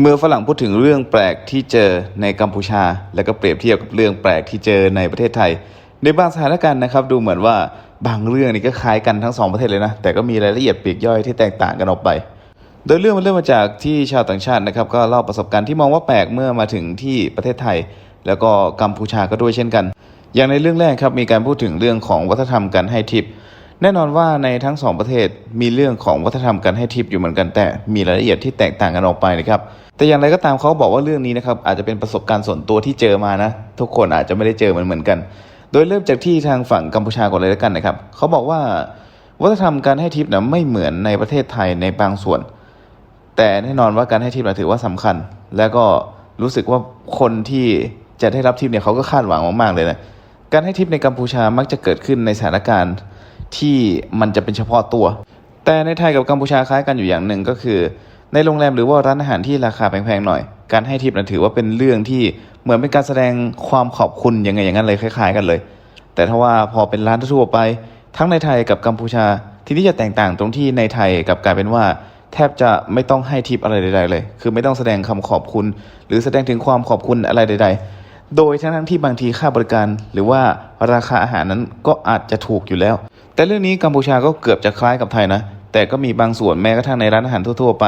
เมื่อฝรั่งพูดถึงเรื่องแปลกที่เจอในกัมพูชา แล้วก็เปรียบเทียบกับเรื่องแปลกที่เจอในประเทศไทย ในบางสถานการณ์นะครับ ดูเหมือนว่าบางเรื่องนี่ก็คล้ายกันทั้งสองประเทศเลยนะ แต่ก็มีรายละเอียดปลีกย่อยที่แตกต่างกันออกไป โดยเรื่องมันเริ่มมาจากที่ชาวต่างชาตินะครับ ก็เล่าประสบการณ์ที่มองว่าแปลกเมื่อมาถึงที่ประเทศไทย แล้วก็กัมพูชาก็ด้วยเช่นกัน อย่างในเรื่องแรกครับมีการพูดถึงเรื่องของวัฒนธรรมการให้ทิป แน่นอนว่าในทั้งสองประเทศมีเรื่องของวัฒนธรรมการให้ทิปอยู่เหมือนกันแต่มีรายละเอียดที่แตกต่างกันออกไปนะครับแต่อย่างไรก็ตามเขาบอกว่าเรื่องนี้นะครับอาจจะเป็นประสบการณ์ส่วนตัวที่เจอมานะ ทุกคนอาจจะไม่ได้เจอเหมือนเหมือนกัน โดยเริ่มจากที่ทางฝั่งกัมพูชาก่อนเลยแล้วกันนะครับเขาบอกว่าวัฒนธรรมการให้ทิปนะไม่เหมือนในประเทศไทยในบางส่วน แต่แน่นอนว่าการให้ทิปนะถือว่าสำคัญ แล้วก็รู้สึกว่าคนที่จะได้รับทิปเนี่ยเขาก็คาดหวังมากๆเลยนะการให้ทิปในกัมพูชามักจะเกิดขึ้นในสถานการณ์ ที่มันจะเป็นเฉพาะตัว แต่ในไทยกับกัมพูชาคล้ายกันอยู่อย่างหนึ่งก็คือ ในโรงแรมหรือว่าร้านอาหารที่ราคาแพงๆหน่อย การให้ทิปนะถือว่าเป็นเรื่องที่เหมือนเป็นการแสดงความขอบคุณยังไงอย่างนั้นเลยคล้าย ๆ กันเลย แต่ถ้าว่าพอเป็นร้านทั่วไป ทั้งในไทยกับกัมพูชาที่นี่จะแตกต่างตรงที่ในไทยกับกลายเป็นว่าแทบจะไม่ต้องให้ทิปอะไรใด ๆ เลย คือไม่ต้องแสดงคำขอบคุณ หรือแสดงถึงความขอบคุณอะไรใด ๆ โดยทั้งๆที่บางทีค่าบริการ หรือว่าราคาอาหารนั้นก็อาจจะถูกอยู่แล้ว แต่เรื่องนี้กัมพูชาก็เกือบจะคล้ายกับไทยนะ แต่ก็มีบางส่วนแม้กระทั่งในร้านอาหารทั่วๆไป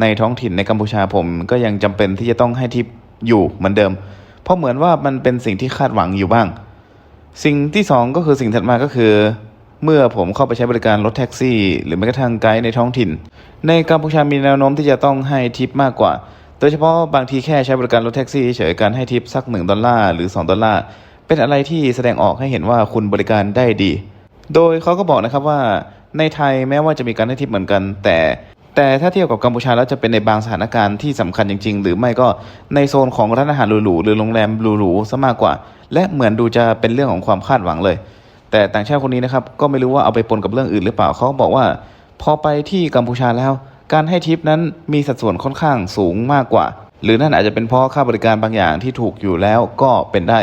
ในท้องถิ่นในกัมพูชาผม ก็ยังจำเป็นที่จะต้องให้ทิปอยู่เหมือนเดิม เพราะเหมือนว่ามันเป็นสิ่งที่คาดหวังอยู่บ้าง สิ่งที่สองก็คือสิ่งถัดมาก็คือ เมื่อผมเข้าไปใช้บริการรถแท็กซี่ หรือแม้กระทั่งไกด์ในท้องถิ่น ในกัมพูชามีแนวโน้มที่จะต้องให้ทิปมากกว่า โดยเฉพาะบางทีแค่ใช้บริการรถแท็กซี่เฉยๆการให้ทิปสักหนึ่งดอลลาร์หรือ 2 ดอลลาร์เป็นอะไรที่แสดงออกให้เห็นว่าคุณบริการได้ดี โดยเขาก็บอกนะครับว่าในไทยแม้ว่าจะมีการให้ทิปเหมือนกัน แต่แต่ถ้าเทียบกับกัมพูชาแล้วจะเป็นในบางสถานการณ์ที่สำคัญจริง ๆ หรือไม่ก็ในโซนของร้านอาหารหรูๆหรือโรงแรมหรูๆซะมากกว่า และเหมือนดูจะเป็นเรื่องของความคาดหวังเลย แต่ต่างชาติคนนี้นะครับก็ไม่รู้ว่าเอาไปปนกับเรื่องอื่นหรือเปล่าเขาบอกว่า พอไปที่กัมพูชาแล้ว การให้ทิปนั้นมีสัดส่วนค่อนข้างสูงมากกว่า หรือนั่นอาจจะเป็นเพราะค่าบริการบางอย่างที่ถูกอยู่แล้วก็เป็นได้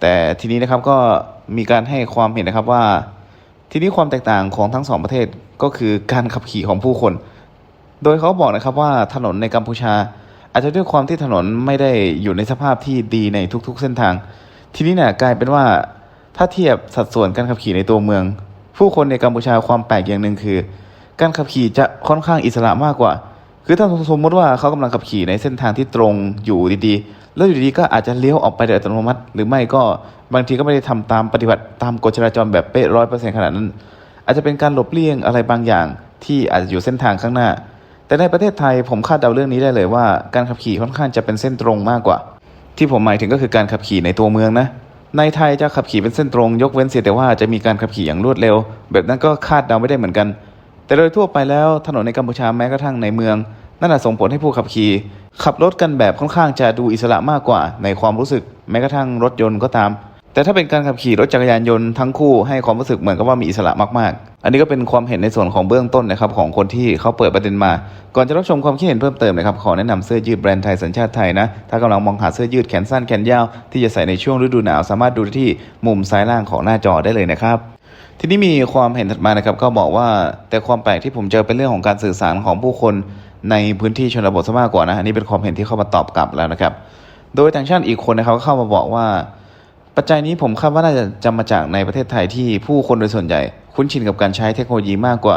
แต่ทีนี้นะครับก็มีการให้ความเห็นนะครับว่า ทีนี้ความแตกต่างของทั้งสองประเทศก็คือการขับขี่ของผู้คน โดยเขาบอกนะครับว่าถนนในกัมพูชา อาจจะด้วยความที่ถนนไม่ได้อยู่ในสภาพที่ดีในทุก ๆ เส้นทาง ทีนี้เนี่ยกลายเป็นว่าถ้าเทียบสัดส่วนการขับขี่ในตัวเมือง ผู้คนในกัมพูชาความแปลกอย่างหนึ่งคือ การขับขี่จะค่อนข้างอิสระมากกว่า คือถ้าสมมติว่าเขากำลังขับขี่ในเส้นทางที่ตรงอยู่ดีๆ แล้วอยู่ดีๆก็อาจจะเลี้ยวออกไปโดยอัตโนมัติ หรือไม่ก็บางทีก็ไม่ได้ทำตามปฏิบัติตามกฎจราจรแบบเป๊ะร้อยเปอร์เซ็นต์ขนาดนั้น อาจจะเป็นการหลบเลี่ยงอะไรบางอย่างที่อาจจะอยู่เส้นทางข้างหน้า แต่ในประเทศไทยผมคาดเดาเรื่องนี้ได้เลยว่าการขับขี่ค่อนข้างจะเป็นเส้นตรงมากกว่า ที่ผมหมายถึงก็คือการขับขี่ในตัวเมืองนะในไทยจะขับขี่เป็นเส้นตรง ยกเว้นเสียแต่ว่าจะมีการขับขี่อย่างรวดเร็ว แบบนั้นก็คาดเดาไม่ได้เหมือนกัน แต่โดยทั่วไปแล้วถนนในกัมพูชาแม้กระทั่งในเมืองนั่นอาจส่งผลให้ผู้ขับขี่ ขับรถกันแบบค่อนข้างจะดูอิสระมากกว่าในความรู้สึก แม้กระทั่งรถยนต์ก็ตาม แต่ถ้าเป็นการขับขี่รถจักรยานยนต์ทั้งคู่ให้ความรู้สึกเหมือนกับว่ามีอิสระมากๆ อันนี้ก็เป็นความเห็นในส่วนของเบื้องต้นนะครับของคนที่เขาเปิดประเด็นมา ก่อนจะรับชมความคิดเห็นเพิ่มเติมนะครับขอแนะนำเสื้อยืดแบรนด์ไทยสัญชาติไทยนะถ้ากำลังมองหาเสื้อยืดแขนสั้นแขนยาวที่จะใส่ในช่วงฤดูหนาวสามารถดูที่มุมซ้ายล่างของหน้าจอได้เลยนะครับ ทีนี้มีความเห็นถัดมานะครับก็บอกว่าแต่ความแปลกที่ผมเจอเป็นเรื่องของการสื่อสารของผู้คนในพื้นที่ชนบทซะมากกว่านะอันนี้เป็นความเห็นที่เข้ามาตอบกลับแล้วนะครับ โดยต่างชาติอีกคนนะครับก็เข้ามาบอกว่า ปัจจัยนี้ผมคาดว่าน่าจะจำมาจากในประเทศไทยที่ผู้คนโดยส่วนใหญ่ คุ้นชินกับการใช้เทคโนโลยีมากกว่า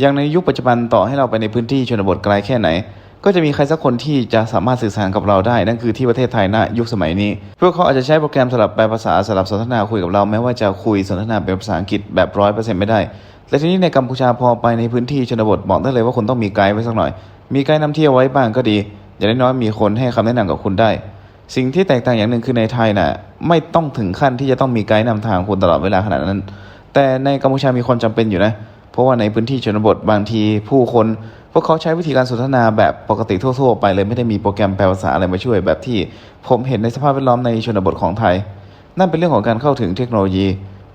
อย่างในยุคปัจจุบันต่อให้เราไปในพื้นที่ชนบทไกลแค่ไหน ก็จะมีใครสักคนที่จะสามารถสื่อสารกับเราได้ นั่นคือที่ประเทศไทยณยุคสมัยนี้ พวกเขาอาจจะใช้โปรแกรมสลับแปลภาษาสลับสนทนาคุยกับเราแม้ว่าจะคุยสนทนาเป็นภาษาอังกฤษแบบร้อยเปอร์เซ็นต์ไม่ได้และทีนี้ในกัมพูชาพอไปในพื้นที่ชนบทบอกได้เลยว่าคุณต้องมีไกด์ไว้สักหน่อย มีไกด์นำเที่ยวไว้บ้างก็ดี อย่างน้อยๆมีคนให้คำแนะนำกับคุณได้ สิ่งที่แตกต่างอย่างหนึ่งคือในไทยน่ะไม่ต้องถึงขั้นที่จะต้องมีไกด์นำทางคุณตลอดเวลาขนาดนั้น แต่ในกัมพูชามีความจำเป็นอยู่นะ เพราะว่าในพื้นที่ชนบทบางทีผู้คน พวกเขาใช้วิธีการสนทนาแบบปกติทั่ว ๆ ไปเลยไม่ได้มีโปรแกรมแปลภาษาอะไรมาช่วยแบบที่ผมเห็นในสภาพแวดล้อมในชนบทของไทย นั่นเป็นเรื่องของการเข้าถึงเทคโนโลยี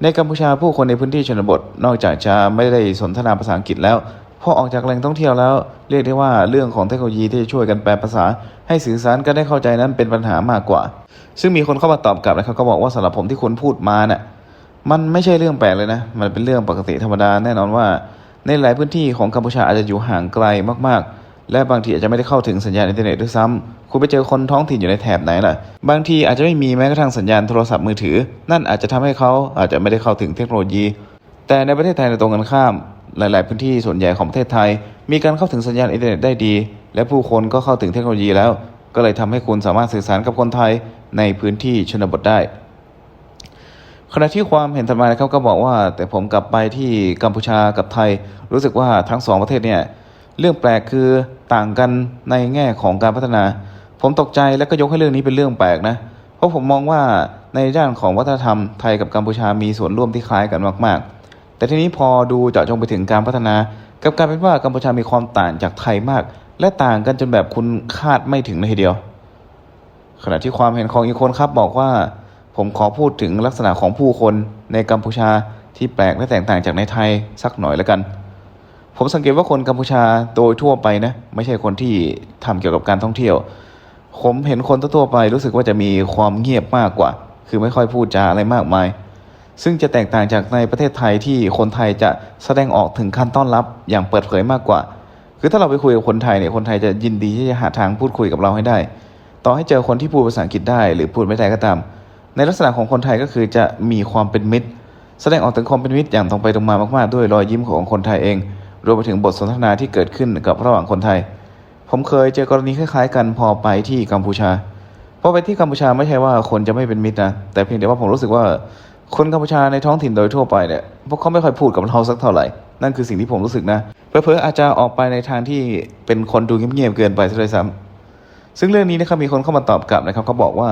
ในกัมพูชาผู้คนในพื้นที่ชนบท นอกจากจะไม่ได้สนทนาภาษาอังกฤษแล้วพอออกจากแหล่งท่องเที่ยวแล้วเรียกได้ว่าเรื่องของเทคโนโลยีที่จะช่วยกันแปลภาษา ให้สื่อสารกันได้เข้าใจนั้นเป็นปัญหามากกว่า ซึ่งมีคนเข้ามาตอบกลับนะครับก็บอกว่าสำหรับผมที่คุณพูดมาน่ะมันไม่ใช่เรื่องแปลกเลยนะ มันเป็นเรื่องปกติธรรมดาแน่นอนว่า ในหลายพื้นที่ของกัมพูชาอาจจะอยู่ห่างไกลมากๆ และบางทีอาจจะไม่ได้เข้าถึงสัญญาณอินเทอร์เน็ตด้วยซ้ำคุณไปเจอคนท้องถิ่นอยู่ในแถบไหนล่ะ บางทีอาจจะไม่มีแม้กระทั่งสัญญาณโทรศัพท์มือถือ นั่นอาจจะทำให้เขาอาจจะไม่ได้เข้าถึงเทคโนโลยี แต่ในประเทศไทยในตรงกันข้าม หลาย ๆ พื้นที่ส่วนใหญ่ของประเทศไทย มีการเข้าถึงสัญญาณอินเทอร์เน็ตได้ดี และผู้คนก็เข้าถึงเทคโนโลยีแล้ว ก็เลยทำให้คุณสามารถสื่อสารกับคนไทยในพื้นที่ชนบทได้ ขณะที่ความเห็นถัดมานะครับก็บอกว่า แต่ผมกลับไปที่กัมพูชากับไทย รู้สึกว่าทั้งสองประเทศเนี่ยเรื่องแปลกคือต่างกันในแง่ของการพัฒนา ผมตกใจและก็ยกให้เรื่องนี้เป็นเรื่องแปลกนะเพราะผมมองว่าในด้านของวัฒนธรรมไทยกับกัมพูชามีส่วนร่วมที่คล้ายกันมากๆ แต่ทีนี้พอดูเจาะจงไปถึงการพัฒนากับการเป็นว่ากัมพูชามีความต่างจากไทยมาก และต่างกันจนแบบคุณคาดไม่ถึงเลยทีเดียว ขณะที่ความเห็นของอีกคนครับบอกว่า ผมขอพูดถึงลักษณะของผู้คนในกัมพูชาที่แปลกและแตกต่างจากในไทยสักหน่อยแล้วกัน ผมสังเกตว่าคนกัมพูชาโดยทั่วไปนะไม่ใช่คนที่ทำเกี่ยวกับการท่องเที่ยว ผมเห็นคนทั่วไปรู้สึกว่าจะมีความเงียบมากกว่า คือไม่ค่อยพูดจาอะไรมากมาย ซึ่งจะแตกต่างจากในประเทศไทยที่คนไทยจะแสดงออกถึงการต้อนรับอย่างเปิดเผยมากกว่า คือถ้าเราไปคุยกับคนไทยเนี่ยคนไทยจะยินดีที่จะหาทางพูดคุยกับเราให้ได้ ต่อให้เจอคนที่พูดภาษาอังกฤษได้ หรือพูดไม่ได้ก็ตาม ในลักษณะของคนไทยก็คือจะมีความเป็นมิตร แสดงออกถึงความเป็นมิตรอย่างตรงไปตรงมามากๆ ด้วยรอยยิ้มของคนไทยเองรวมไปถึงบทสนทนาที่เกิดขึ้นกับระหว่างคนไทย ผมเคยเจอกรณีคล้ายๆ กันพอไปที่กัมพูชาพอไปที่กัมพูชาไม่ใช่ว่าคนจะไม่เป็นมิตรนะแต่เพียงแต่ว่าผมรู้สึกว่าคนกัมพูชาในท้องถิ่นโดยทั่วไปเนี่ยพวกเขาไม่ค่อยพูดกับเราสักเท่าไหร่ นั่นคือสิ่งที่ผมรู้สึกนะเพอเพอๆอาจจะออกไปในทางที่เป็นคนดูเงียบๆเกินไปซะด้วยซ้ำซึ่งเรื่องนี้นะครับมีคนเข้ามาตอบกลับนะครับเขาบอกว่า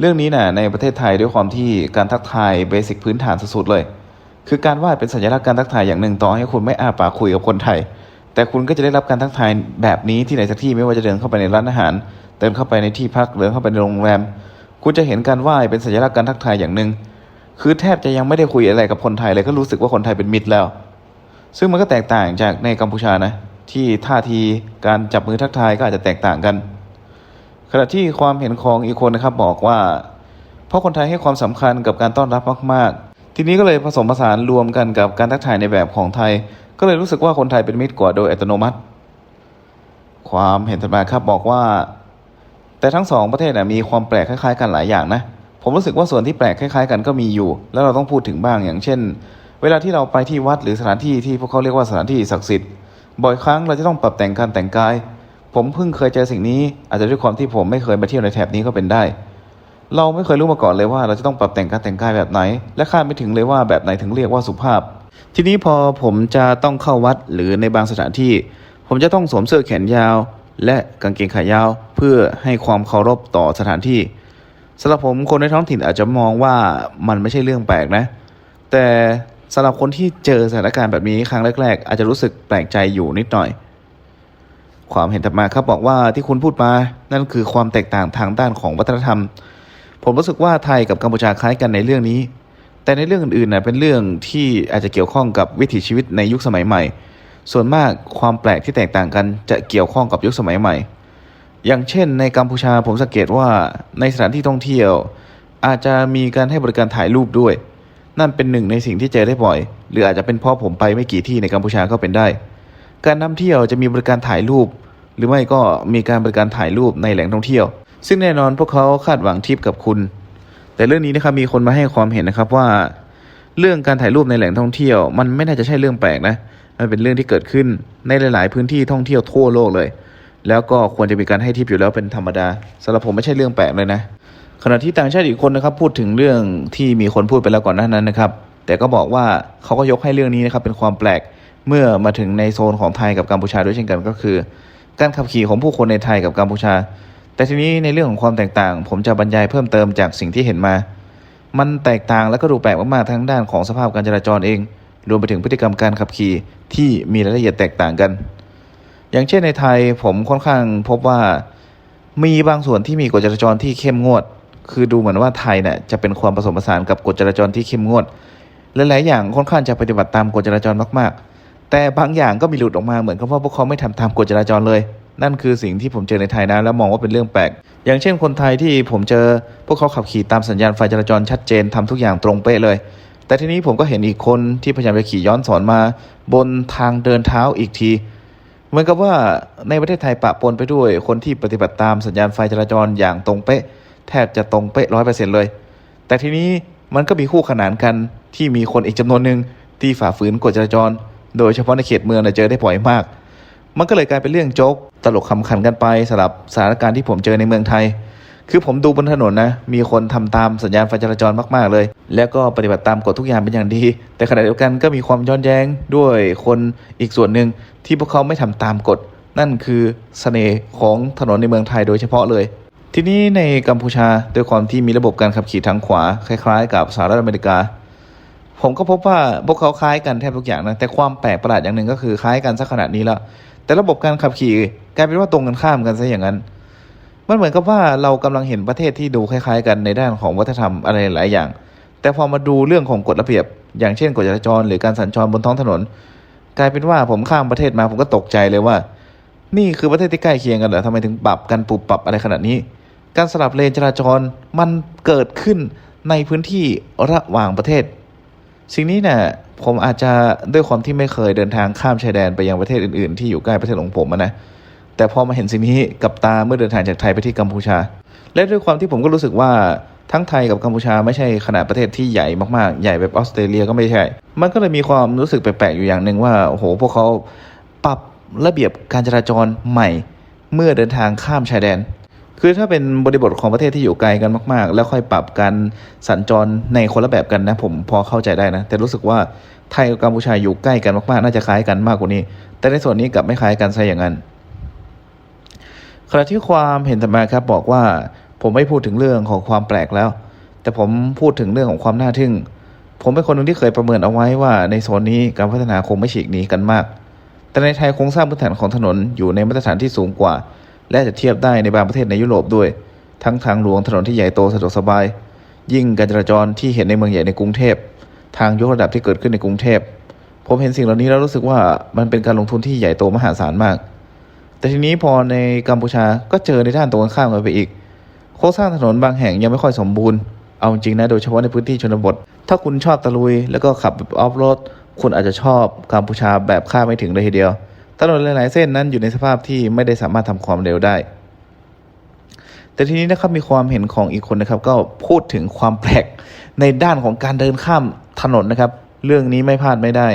เรื่องนี้นะในประเทศไทยด้วยความที่การทักทายเบสิกพื้นฐานสุดๆเลย คือการไหว้เป็นสัญลักษณ์การทักทายอย่างหนึ่งต่อให้คุณไม่อาปากคุยกับคนไทย แต่คุณก็จะได้รับการทักทายแบบนี้ที่ไหนสักที่ไม่ว่าจะเดินเข้าไปในร้านอาหาร เดินเข้าไปในที่พักเดินเข้าไปในโรงแรม คุณจะเห็นการไหว้เป็นสัญลักษณ์การทักทายอย่างหนึ่งคือแทบจะยังไม่ได้คุยอะไรกับคนไทยเลยก็รู้สึกว่าคนไทยเป็นมิตรแล้ว ซึ่งมันก็แตกต่างจากในกัมพูชานะที่ท่าทีการจับมือทักทายก็อาจจะแตกต่างกัน ขณะที่ความเห็นของอีกคนนะครับบอกว่า เพราะคนไทยให้ความสำคัญกับการต้อนรับมาก ๆ ทีนี้ก็เลยผสมผสานรวมกันกับการทักทายในแบบของไทย ก็เลยรู้สึกว่าคนไทยเป็นมิตรกว่าโดยอัตโนมัติ ความเห็นถัดมาครับบอกว่า แต่ทั้งสองประเทศนะมีความแปลกคล้ายๆ กันหลายอย่างนะผมรู้สึกว่าส่วนที่แปลกคล้าย ๆ กันก็มีอยู่ แล้วเราต้องพูดถึงบ้างอย่างเช่น เวลาที่เราไปที่วัดหรือสถานที่ที่พวกเขาเรียกว่าสถานที่ศักดิ์สิทธิ์บ่อยครั้งเราจะต้องปรับแต่งการแต่งกาย ผมเพิ่งเคยเจอสิ่งนี้ อาจจะด้วยความที่ผมไม่เคยมาเที่ยวในแถบนี้ก็เป็นได้ เราไม่เคยรู้มาก่อนเลยว่าเราจะต้องปรับแต่งการแต่งกายแบบไหน และคาดไม่ถึงเลยว่าแบบไหนถึงเรียกว่าสุภาพ ทีนี้พอผมจะต้องเข้าวัดหรือในบางสถานที่ ผมจะต้องสวมเสื้อแขนยาว และกางเกงขายาว เพื่อให้ความเคารพต่อสถานที่สำหรับผมคนในท้องถิ่นอาจจะมองว่ามันไม่ใช่เรื่องแปลกนะ แต่สำหรับคนที่เจอสถานการณ์แบบนี้ครั้งแรก ๆ อาจจะรู้สึกแปลกใจอยู่นิดหน่อย ความเห็นถัดมาครับบอกว่าที่คุณพูดมา นั่นคือความแตกต่างทางด้านของวัฒนธรรม ผมรู้สึกว่าไทยกับกัมพูชาคล้ายกันในเรื่องนี้ แต่ในเรื่องอื่นๆนะเป็นเรื่องที่อาจจะเกี่ยวข้องกับวิถีชีวิตในยุคสมัยใหม่ ส่วนมากความแปลกที่แตกต่างกันจะเกี่ยวข้องกับยุคสมัยใหม่ อย่างเช่น ในกัมพูชาผมสังเกตว่าในสถานที่ท่องเที่ยว อาจจะมีการให้บริการถ่ายรูปด้วย นั่นเป็นหนึ่งในสิ่งที่เจอได้บ่อย หรืออาจจะเป็นเพราะผมไปไม่กี่ที่ในกัมพูชาก็เป็นได้ การนำเที่ยวจะมีบริการถ่ายรูป หรือไม่ก็มีการบริการถ่ายรูปในแหล่งท่องเที่ยว ซึ่งแน่นอนพวกเขาคาดหวังทิปกับคุณ แต่เรื่องนี้นะครับมีคนมาให้ความเห็นนะครับว่า เรื่องการถ่ายรูปในแหล่งท่องเที่ยว มันไม่น่าจะใช่เรื่องแปลกนะมันเป็นเรื่องที่เกิดขึ้นในหลาย ๆ พื้นที่ท่องเที่ยวทั่วโลกเลย แล้วก็ควรจะมีการให้ทิปอยู่แล้วเป็นธรรมดาสำหรับผมไม่ใช่เรื่องแปลกเลยนะขณะที่ต่างชาติอีกคนนะครับพูดถึงเรื่องที่มีคนพูดไปแล้วก่อนหน้านั้นนะครับ แต่ก็บอกว่าเขาก็ยกให้เรื่องนี้นะครับเป็นความแปลก เมื่อมาถึงในโซนของไทยกับกัมพูชาด้วยเช่นกันก็คือ การขับขี่ของผู้คนในไทยกับกัมพูชา แต่ทีนี้ในเรื่องของความแตกต่าง ผมจะบรรยายเพิ่มเติมจากสิ่งที่เห็นมา มันแตกต่างและก็ดูแปลกมากๆทั้งด้านของสภาพการจราจรเอง รวมไปถึงพฤติกรรมการขับขี่ที่มีรายละเอียดแตกต่างกัน อย่างเช่นในไทยผมค่อนข้างพบว่ามีบางส่วนที่มีกฎจราจรที่เข้มงวด คือดูเหมือนว่าไทยเนี่ยจะเป็นความผสมผสานกับกฎจราจรที่เข้มงวด และหลายอย่างค่อนข้างจะปฏิบัติตามกฎจราจรมากๆ แต่บางอย่างก็มีหลุดออกมาเหมือนกับว่าพวกเขาไม่ทำตามกฎจราจรเลย นั่นคือสิ่งที่ผมเจอในไทยนะแล้วมองว่าเป็นเรื่องแปลก อย่างเช่นคนไทยที่ผมเจอพวกเขาขับขี่ตามสัญญาณไฟจราจรชัดเจนทำทุกอย่างตรงเป๊ะเลย แต่ทีนี้ผมก็เห็นอีกคนที่พยายามจะขี่ย้อนสอนมา บนทางเดินเท้าอีกทีเหมือนกับว่าในประเทศไทยปะปนไปด้วยคนที่ปฏิบัติตามสัญญาณไฟจราจรอย่างตรงเป๊ะ แทบจะตรงเป๊ะร้อยเปอร์เซ็นต์เลย แต่ทีนี้มันก็มีคู่ขนานกันที่มีคนอีกจำนวนหนึ่งที่ฝ่าฝืนกฎจราจร โดยเฉพาะในเขตเมืองเนี่ยเจอได้บ่อยมาก มันก็เลยกลายเป็นเรื่องโจ๊กตลกคำขันกันไปสำหรับสถานการณ์ที่ผมเจอในเมืองไทย คือผมดูบนถนนนะ มีคนทำตามสัญญาณไฟจราจรมากๆเลย แล้วก็ปฏิบัติตามกฎทุกอย่างเป็นอย่างดี แต่ขณะเดียวกันก็มีความย้อนแย้งด้วยคนอีกส่วนหนึ่งที่พวกเขาไม่ทำตามกฎ นั่นคือเสน่ห์ของถนนในเมืองไทยโดยเฉพาะเลยทีนี้ในกัมพูชาด้วยความที่มีระบบการขับขี่ทางขวา คล้ายๆ กับสหรัฐอเมริกา ผมก็พบว่าพวกเขาคล้ายกันแทบทุกอย่างนะแต่ความแปลกประหลาดอย่างหนึ่งก็คือคล้ายกันสักขนาดนี้แล้วแต่ระบบการขับขี่กลายเป็นว่าตรงกันข้ามกันซะอย่างนั้น มันเหมือนกับว่าเรากำลังเห็นประเทศที่ดูคล้ายๆ กันในด้านของวัฒนธรรมอะไรหลายอย่าง แต่พอมาดูเรื่องของกฎระเบียบ อย่างเช่นกฎจราจรหรือการสัญจรบนท้องถนน กลายเป็นว่าผมข้ามประเทศมาผมก็ตกใจเลยว่า นี่คือประเทศที่ใกล้เคียงกันเหรอทำไมถึงปรับกันปรับปรับอะไรขนาดนี้ การสลับเลนจราจรมันเกิดขึ้นในพื้นที่ระหว่างประเทศ สิ่งนี้เนี่ยผมอาจจะด้วยความที่ไม่เคยเดินทางข้ามชายแดนไปยังประเทศอื่นๆ ที่อยู่ใกล้ประเทศของผมนะแต่พอมาเห็นสิ่งนี้กับตาเมื่อเดินทางจากไทยไปที่กัมพูชา และด้วยความที่ผมก็รู้สึกว่าทั้งไทยกับกัมพูชาไม่ใช่ขนาดประเทศที่ใหญ่มากๆ ใหญ่แบบออสเตรเลียก็ไม่ใช่ มันก็เลยมีความรู้สึกแปลกๆอยู่อย่างหนึ่งว่าโอ้โหพวกเขาปรับระเบียบการจราจรใหม่ เมื่อเดินทางข้ามชายแดน คือถ้าเป็นบริบทของประเทศที่อยู่ไกลกันมาก ๆ แล้วค่อยปรับการสัญจรในคนละแบบกันนะ ผมพอเข้าใจได้นะ แต่รู้สึกว่าไทยกับกัมพูชาอยู่ใกล้กันมาก ๆ น่าจะคล้ายกันมากกว่านี้ แต่ในส่วนนี้กลับไม่คล้ายกันซะอย่างนั้นขณะที่ความเห็นต่อมาครับบอกว่าผมไม่พูดถึงเรื่องของความแปลกแล้ว แต่ผมพูดถึงเรื่องของความน่าทึ่ง ผมเป็นคนหนึ่งที่เคยประเมินเอาไว้ว่า ในโซนนี้การพัฒนาคงไม่ฉีกหนีกันมาก แต่ในไทยโครงสร้างพื้นฐานของถนนอยู่ในมาตรฐานที่สูงกว่า และจะเทียบได้ในบางประเทศในยุโรปด้วย ทั้งทางหลวงถนนที่ใหญ่โตสะดวกสบาย ยิ่งการจราจรที่เห็นในเมืองใหญ่ในกรุงเทพ ทางยกระดับที่เกิดขึ้นในกรุงเทพ ผมเห็นสิ่งเหล่านี้แล้วรู้สึกว่ามันเป็นการลงทุนที่ใหญ่โตมหาศาลมาก แต่ทีนี้พอในกัมพูชาก็เจอในด้านตรงกันข้ามกันไปอีก โครงสร้างถนนบางแห่งยังไม่ค่อยสมบูรณ์ เอาจริงนะโดยเฉพาะในพื้นที่ชนบท ถ้าคุณชอบตะลุย แล้วก็ขับแบบออฟโรด คุณอาจจะชอบกัมพูชาแบบคาดไม่ถึงเลยทีเดียว ถนนหลายๆเส้นนั้นอยู่ในสภาพที่ไม่ได้สามารถทำความเร็วได้ แต่ทีนี้นะครับมีความเห็นของอีกคนนะครับ ก็พูดถึงความแปลกในด้านของการเดินข้ามถนนนะครับ เรื่องนี้ไม่พลาดไม่ได้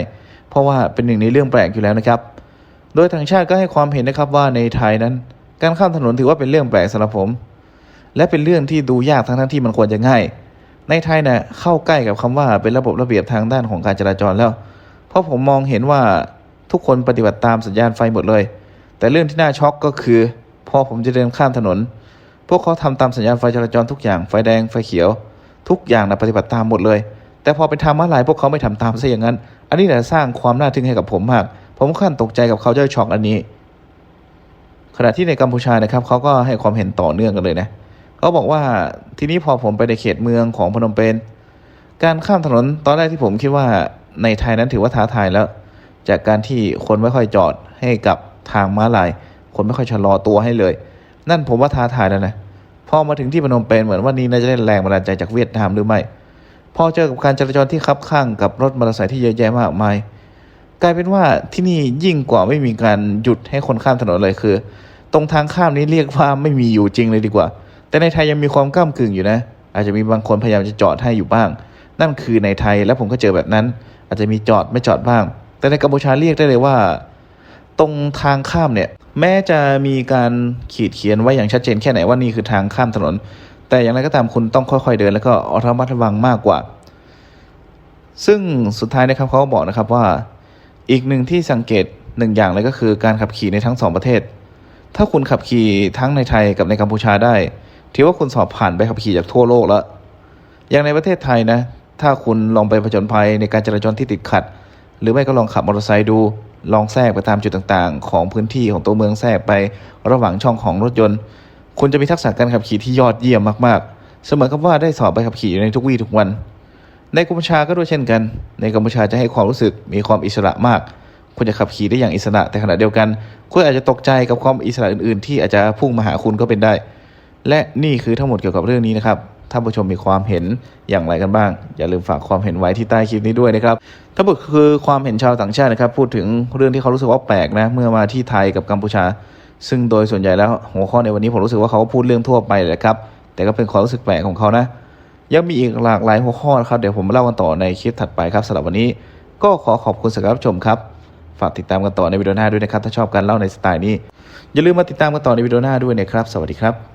เพราะว่าเป็นหนึ่งในเรื่องแปลกอยู่แล้วนะครับ โดยทางชาติก็ให้ความเห็นนะครับว่าในไทยนั้น การข้ามถนนถือว่าเป็นเรื่องแปลกสำหรับผม และเป็นเรื่องที่ดูยากทั้งทั้งที่มันควรจะง่าย ในไทยนี่ยเข้าใกล้กับคำว่าเป็นระบบระเบียบทางด้านของการจราจรแล้ว เพราะผมมองเห็นว่า ทุกคนปฏิบัติตามสัญญาณไฟหมดเลย แต่เรื่องที่น่าช็อกก็คือ พอผมจะเดินข้ามถนน พวกเขาทำตามสัญญาณไฟจราจรทุกอย่างไฟแดงไฟเขียว ทุกอย่างนะปฏิบัติตามหมดเลย แต่พอเป็นทางม้าลายพวกเขาไม่ทำตามซะอย่างนั้น อันนี้แหละสร้างความน่าทึ่งให้กับผมมาก ผมขั้นตกใจกับเขาเจ้าช็อกอันนี้ ขณะที่ในกัมพูชานะครับเขาก็ให้ความเห็นต่อเนื่องกันเลยนะเขาบอกว่าทีนี้พอผมไปในเขตเมืองของพนมเปญการข้ามถนนตอนแรกที่ผมคิดว่าในไทยนั้นถือว่าท้าทายแล้ว จากการที่คนไม่ค่อยจอดให้กับทางม้าลาย คนไม่ค่อยชะลอตัวให้เลย นั่นผมว่าท้าทายแล้วนะพอมาถึงที่พนมเปญเหมือนว่านี่น่าจะได้แรงบันดาลใจจากเวียดนามหรือไม่ พอเจอกับการจราจรที่คับข้างกับรถมอเตอร์ไซค์ที่เยอะแยะมากมาย กลายเป็นว่าที่นี่ยิ่งกว่าไม่มีการหยุดให้คนข้ามถนนเลยคือ ตรงทางข้ามนี้เรียกว่าไม่มีอยู่จริงเลยดีกว่า แต่ในไทยยังมีความก้ามกึ่งอยู่นะ อาจจะมีบางคนพยายามจะจอดให้อยู่บ้าง นั่นคือในไทยและผมก็เจอแบบนั้น อาจจะมีจอดไม่จอดบ้าง แต่ในกัมพูชาเรียกได้เลยว่า ตรงทางข้ามเนี่ย แม้จะมีการขีดเขียนไว้อย่างชัดเจนแค่ไหนว่านี่คือทางข้ามถนน แต่อย่างไรก็ตามคุณต้องค่อยๆเดิน แล้วก็ระมัดระวังมากกว่า ซึ่งสุดท้ายนะครับเขาก็บอกนะครับว่า อีกหนึ่งที่สังเกตหนึ่งอย่างเลยก็คือการขับขี่ในทั้งสองประเทศ ถ้าคุณขับขี่ทั้งในไทยกับในกัมพูชาได้ถือว่าคุณสอบผ่านไปขับขี่จากทั่วโลกแล้ว อย่างในประเทศไทยนะ ถ้าคุณลองไปผจญภัยในการจราจรที่ติดขัด หรือไม่ก็ลองขับมอเตอร์ไซค์ดู ลองแทรกไปตามจุดต่างๆ ของพื้นที่ของตัวเมืองแทรกไประหว่างช่องของรถยนต์ คุณจะมีทักษะการขับขี่ที่ยอดเยี่ยมมากๆ เสมอกับว่าได้สอบใบขับขี่อยู่ในทุกวี่ทุกวัน ในกัมพูชาก็ด้วยเช่นกัน ในกัมพูชาจะให้ความรู้สึกมีความอิสระมาก คุณจะขับขี่ได้อย่างอิสระแต่ขณะเดียวกัน คุณอาจจะตกใจกับความอิสระอื่นๆ ที่อาจจะพุ่งมาหาคุณก็เป็นได้ และนี่คือทั้งหมดเกี่ยวกับเรื่องนี้นะครับท่านผู้ชมมีความเห็นอย่างไรกันบ้าง อย่าลืมฝากความเห็นไว้ที่ใต้คลิปนี้ด้วยนะครับทั้งหมดคือความเห็นชาวต่างชาตินะครับ พูดถึงเรื่องที่เขารู้สึกว่าแปลกนะ เมื่อมาที่ไทยกับกัมพูชา ซึ่งโดยส่วนใหญ่แล้วหัวข้อในวันนี้ผมรู้สึกว่าเขาพูดเรื่องทั่วไปเลยครับ แต่ก็เป็นความรู้สึกแปลกของเขานะ ยังมีอีกหลากหลายหัวข้อนะครับ เดี๋ยวผมเล่ากันต่อในคลิปถัดไปครับสำหรับวันนี้ ก็ขอขอบคุณสำหรับชมครับ ฝากติดตามกันต่อในวิดีโอหน้าด้วยนะครับ ถ้าชอบการเล่าในสไตล์นี้ อย่าลืมมาติดตามกันต่อในวิดีโอหน้าด้วยนะครับ สวัสดีครับ